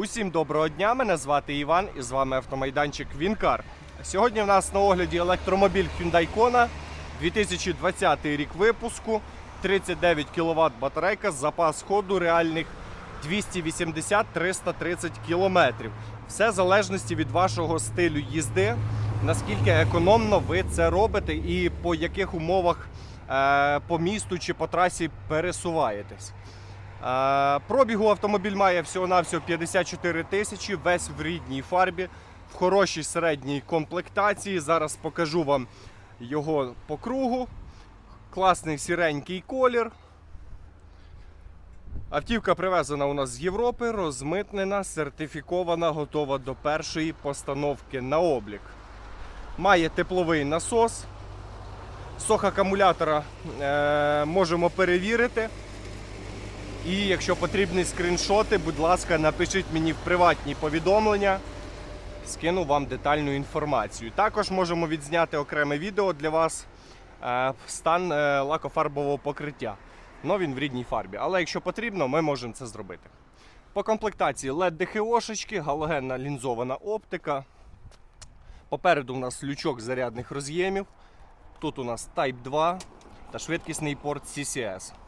Усім доброго дня! Мене звати Іван і з вами автомайданчик Вінкар. Сьогодні в нас на огляді електромобіль Hyundai Kona 2020 рік випуску, 39 кВт батарейка, запас ходу реальних 280-330 км. Все в залежності від вашого стилю їзди, наскільки економно ви це робите і по яких умовах е, по місту чи по трасі пересуваєтесь. Е, Пробігу автомобіль має всього-навсього 54 тисячі, весь в рідній фарбі, в хорошій середній комплектації. Зараз покажу вам його по кругу. Класний сіренький колір. Автівка привезена у нас з Європи, розмитнена, сертифікована, готова до першої постановки на облік. Має тепловий насос. Сох акумулятора е, можемо перевірити. І якщо потрібні скріншоти, будь ласка, напишіть мені в приватні повідомлення. Скину вам детальну інформацію. Також можемо відзняти окреме відео для вас е, стан е, лакофарбового покриття. Но він в рідній фарбі. Але якщо потрібно, ми можемо це зробити. По комплектації LED ДХОшечки, галогенна лінзована оптика. Попереду у нас лючок зарядних роз'ємів. Тут у нас Type 2 та швидкісний порт CCS. –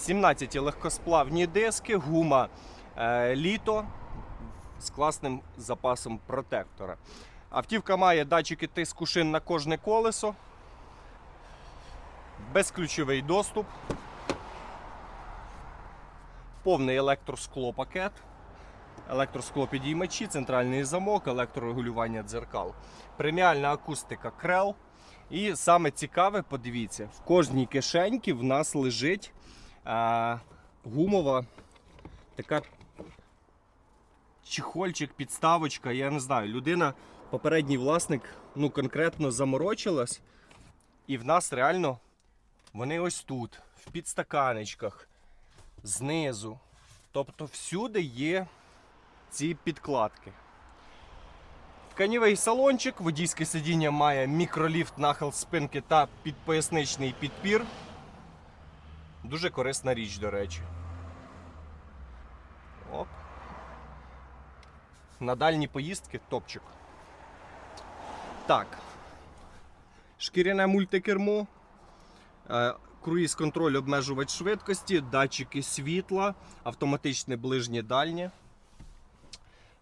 17 легкосплавні диски, гума е, літо з класним запасом протектора. Автівка має датчики тиску шин на кожне колесо, безключовий доступ, повний електросклопакет, електросклопідіймачі, центральний замок, електрорегулювання дзеркал, преміальна акустика Крел. І саме цікаве, подивіться, в кожній кишеньці в нас лежить а, гумова така чехольчик, підставочка, я не знаю. Людина, попередній власник, ну конкретно заморочилась, і в нас реально вони ось тут, в підстаканечках, знизу. Тобто всюди є ці підкладки. Тканівий салончик, водійське сидіння має мікроліфт, нахил спинки та підпоясничний підпір. Дуже корисна річ, до речі. Оп. На дальні поїздки топчик. Так. Шкіряне мультикермо. Е, Круїз-контроль, обмежувач швидкості, датчики світла, автоматичне ближнє дальнє.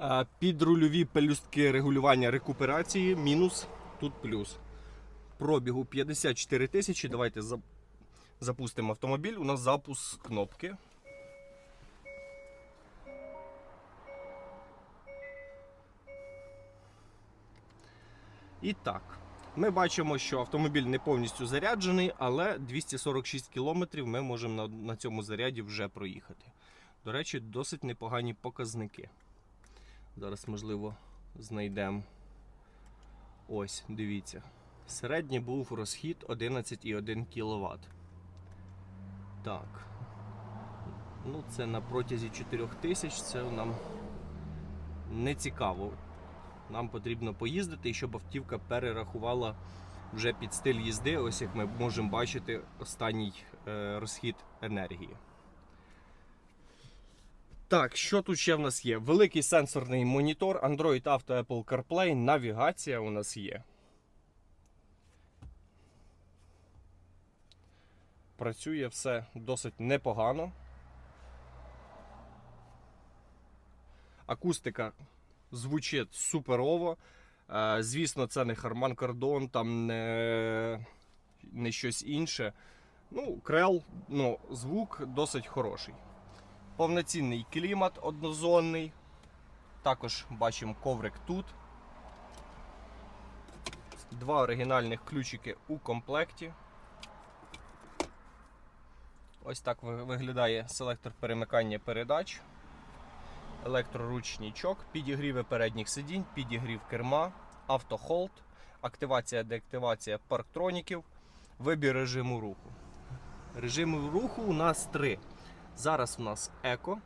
Е, Підрульові пелюстки регулювання рекуперації, мінус, тут плюс. Пробігу 54 тисячі. Давайте запустимо автомобіль. У нас запуск кнопки. І так, ми бачимо, що автомобіль не повністю заряджений, але 246 км ми можемо на цьому заряді вже проїхати. До речі, досить непогані показники. Зараз, можливо, знайдемо. Ось, дивіться. Середній був розхід 11,1 кВт. Так. Ну, це на протязі 4000, це нам не цікаво. Нам потрібно поїздити, щоб автівка перерахувала вже під стиль їзди, ось як ми можемо бачити, останній е, розхід енергії. Так, що тут ще в нас є? Великий сенсорний монітор, Android Auto, Apple CarPlay, навігація у нас є. Працює все досить непогано. Акустика звучить суперово. Е, Звісно, це не Харман Кардон, там не, не щось інше. Ну, Крел, ну, звук досить хороший. Повноцінний клімат однозонний. Також бачимо коврик тут. Два оригінальних ключики у комплекті. Ось так виглядає селектор перемикання передач. Електроручничок, підігріви передніх сидінь, підігрів керма, автохолд, активація, деактивація парктроніків, вибір режиму руху. Режиму руху у нас три. Зараз у нас еко,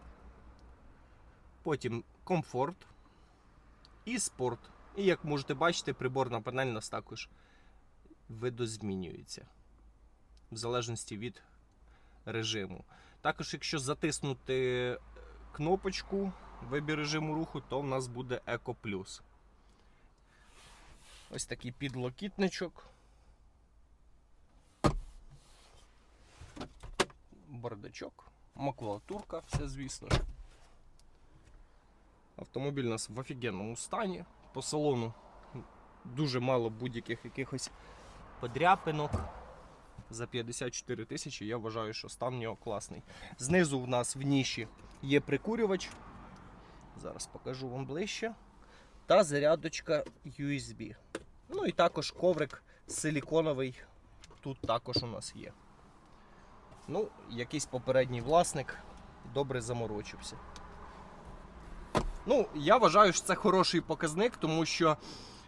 потім комфорт і спорт. І як можете бачити, приборна панель у нас також видозмінюється. В залежності від режиму. Також, якщо затиснути кнопочку вибір режиму руху, то в нас буде Еко Плюс. Ось такий підлокітничок. Бардачок, макулатурка, все звісно. Автомобіль у нас в офігенному стані. По салону дуже мало будь-яких якихось подряпинок. За 54 тисячі я вважаю, що стан в нього класний. Знизу в нас в ніші є прикурювач. Зараз покажу вам ближче. Та зарядочка USB. Ну і також коврик силіконовий. Тут також у нас є. Ну, якийсь попередній власник добре заморочився. Ну, я вважаю, що це хороший показник, тому що,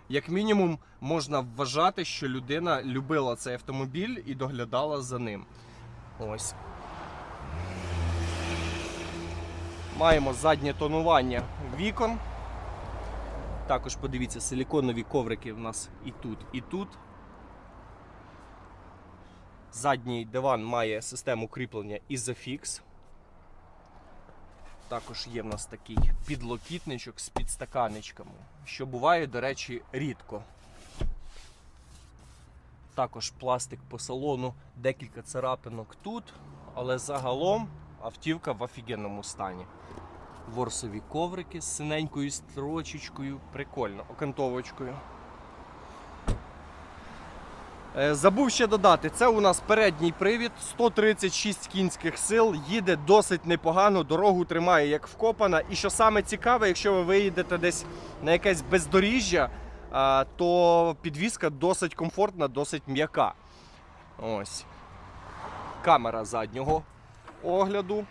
як мінімум, можна вважати, що людина любила цей автомобіль і доглядала за ним. Ось. Маємо заднє тонування вікон. Також подивіться, силіконові коврики в нас і тут, і тут. Задній диван має систему кріплення Isofix. Також є в нас такий підлокітничок з підстаканечками, що буває, до речі, рідко. Також пластик по салону, декілька царапинок тут, але загалом автівка в офігенному стані. Ворсові коврики з синенькою строчечкою, прикольно, окантовочкою. Е, Забув ще додати, це у нас передній привід, 136 кінських сил, їде досить непогано, дорогу тримає як вкопана. І що саме цікаве, якщо ви виїдете десь на якесь бездоріжжя, то підвізка досить комфортна, досить м'яка. Ось. Камера заднього огляду.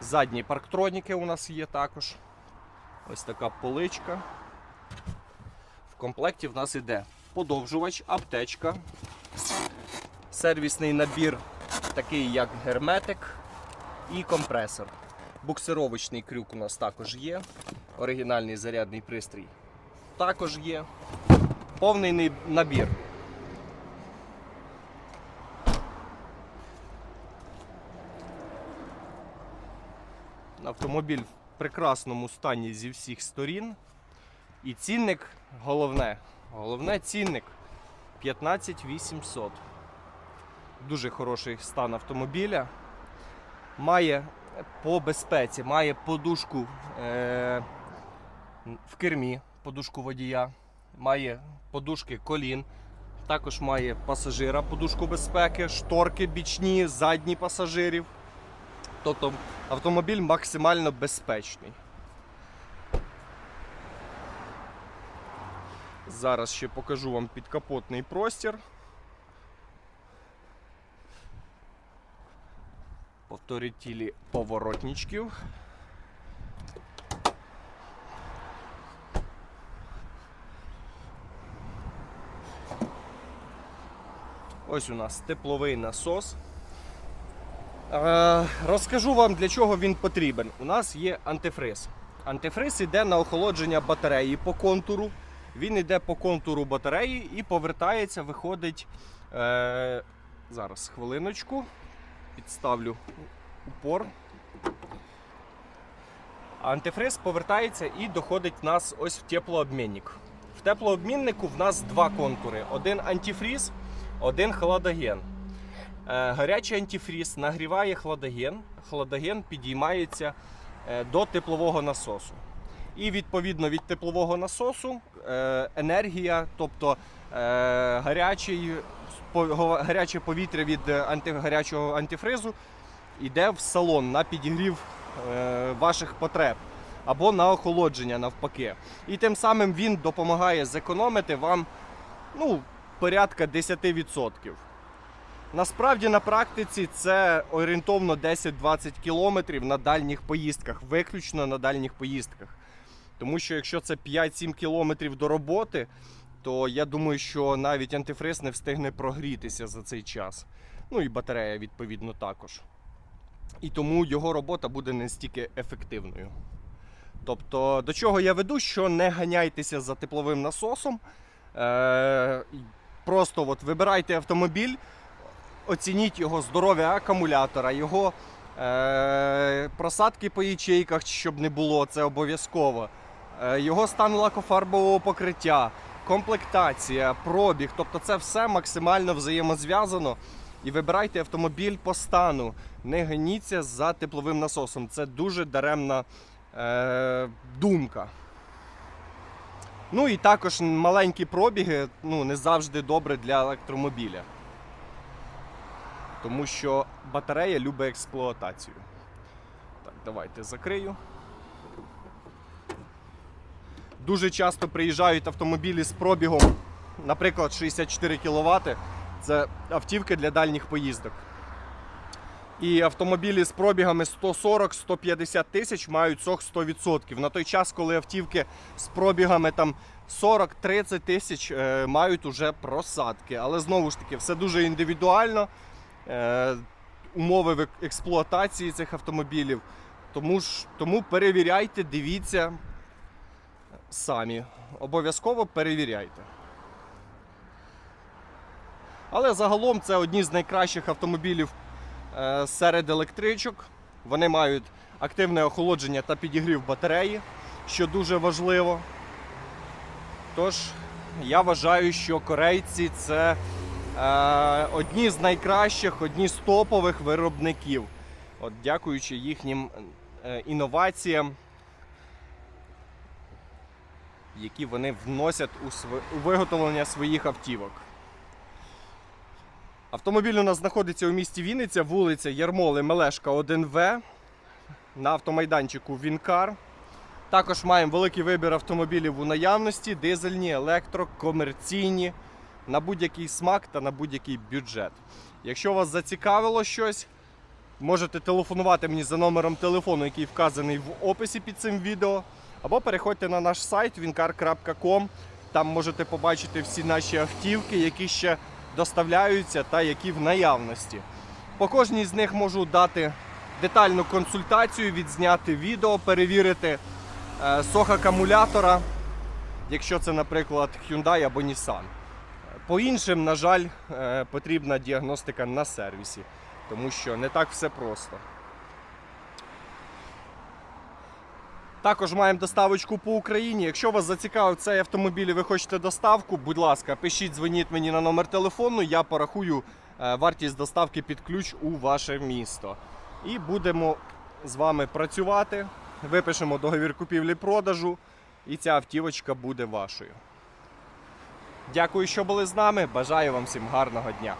Задні парктроніки у нас є також. Ось така поличка. В комплекті в нас іде подовжувач, аптечка, сервісний набір, такий як герметик і компресор. Буксировочний крюк у нас також є. Оригінальний зарядний пристрій також є. Повний набір. Автомобіль в прекрасному стані зі всіх сторін. І цінник головне. Головне цінник 15 800. Дуже хороший стан автомобіля. Має по безпеці, має подушку е- в кермі, подушку водія, має подушки колін. Також має пасажира подушку безпеки, шторки бічні, задні пасажирів. Тобто автомобіль максимально безпечний. Зараз ще покажу вам підкапотний простір. Повторітілі поворотничків. Ось у нас тепловий насос. Е, розкажу вам, для чого він потрібен. У нас є антифриз. Антифриз йде на охолодження батареї по контуру. Він йде по контуру батареї і повертається, виходить. Е, зараз хвилиночку. Підставлю упор. Антифриз повертається і доходить в нас ось в теплообмінник. В теплообміннику в нас два контури: один антифріз, один хладоген. Е, Гарячий антифріз нагріває хладоген, хладоген підіймається е, до теплового насосу. І відповідно від теплового насосу енергія, тобто е, гарячий, гаряче повітря від е, анти, гарячого антифризу йде в салон на підігрів е, ваших потреб або на охолодження навпаки. І тим самим він допомагає зекономити вам ну, порядка 10%. Насправді на практиці це орієнтовно 10-20 кілометрів на дальніх поїздках, виключно на дальніх поїздках. Тому що якщо це 5-7 кілометрів до роботи, то я думаю, що навіть антифриз не встигне прогрітися за цей час. Ну і батарея, відповідно, також. І тому його робота буде не стільки ефективною. Тобто, до чого я веду, що не ганяйтеся за тепловим насосом. Е- просто от вибирайте автомобіль, оцініть його здоров'я акумулятора, його е, просадки по ячейках, щоб не було, це обов'язково. Е, його стан лакофарбового покриття, комплектація, пробіг. Тобто це все максимально взаємозв'язано. І вибирайте автомобіль по стану. Не ганіться за тепловим насосом. Це дуже даремна е, думка. Ну і також маленькі пробіги ну, не завжди добре для електромобіля. Тому що батарея любить експлуатацію. Так, давайте закрию. Дуже часто приїжджають автомобілі з пробігом, наприклад, 64 кВт. Це автівки для дальніх поїздок. І автомобілі з пробігами 140-150 тисяч мають сох 100%. На той час, коли автівки з пробігами там 40-30 тисяч е, мають уже просадки. Але знову ж таки, все дуже індивідуально. Е, умови експлуатації цих автомобілів. Тому, ж, тому перевіряйте, дивіться самі. Обов'язково перевіряйте. Але загалом це одні з найкращих автомобілів е, серед електричок. Вони мають активне охолодження та підігрів батареї, що дуже важливо. Тож, я вважаю, що корейці це е, одні з найкращих, одні з топових виробників. От, дякуючи їхнім е, інноваціям, які вони вносять у, св- у виготовлення своїх автівок. Автомобіль у нас знаходиться у місті Вінниця, вулиця Ярмоли Мелешка 1В на автомайданчику Вінкар. Також маємо великий вибір автомобілів у наявності: дизельні, електро, комерційні, на будь-який смак та на будь-який бюджет. Якщо вас зацікавило щось, можете телефонувати мені за номером телефону, який вказаний в описі під цим відео, або переходьте на наш сайт wincar.com. Там можете побачити всі наші автівки, які ще доставляються та які в наявності. По кожній з них можу дати детальну консультацію, відзняти відео, перевірити е, сох акумулятора, якщо це, наприклад, Hyundai або Nissan. По іншим, на жаль, е, потрібна діагностика на сервісі, тому що не так все просто. Також маємо доставочку по Україні. Якщо вас зацікавив цей автомобіль і ви хочете доставку, будь ласка, пишіть, дзвоніть мені на номер телефону, я порахую е, вартість доставки під ключ у ваше місто. І будемо з вами працювати. Випишемо договір купівлі-продажу, і ця автівочка буде вашою. Дякую, що були з нами. Бажаю вам всім гарного дня.